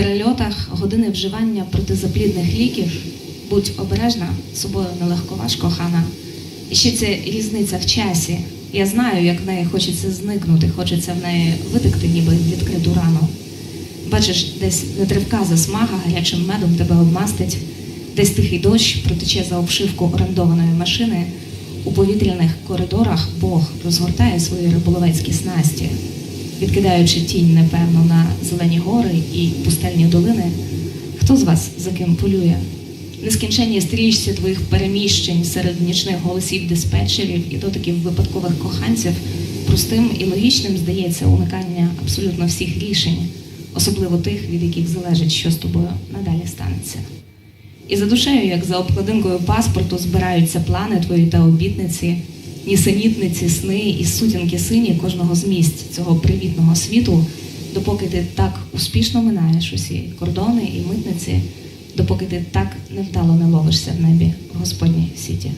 перельотах, години вживання протизаплідних ліків. Будь обережна, собою нелегко ваш кохана. І ще це різниця в часі. Я знаю, як в неї хочеться зникнути, хочеться в неї витекти, ніби відкриту рану. Бачиш, десь нетривка засмага гарячим медом тебе обмастить, десь тихий дощ протече за обшивку орендованої машини. У повітряних коридорах Бог розгортає свої риболовецькі снасті, відкидаючи тінь непевно на долини. Хто з вас за ким полює? Нескінченні стрічці твоїх переміщень серед нічних голосів диспетчерів і дотиків випадкових коханців простим і логічним здається уникання абсолютно всіх рішень, особливо тих, від яких залежить, що з тобою надалі станеться. І за душею, як за обкладинкою паспорту, збираються плани твої та обітниці, нісенітниці, сни і сутінки сині кожного з місць цього привітного світу, допоки ти так успішно минаєш усі кордони і митниці, допоки ти так невдало не ловишся в небі в Господній сіті.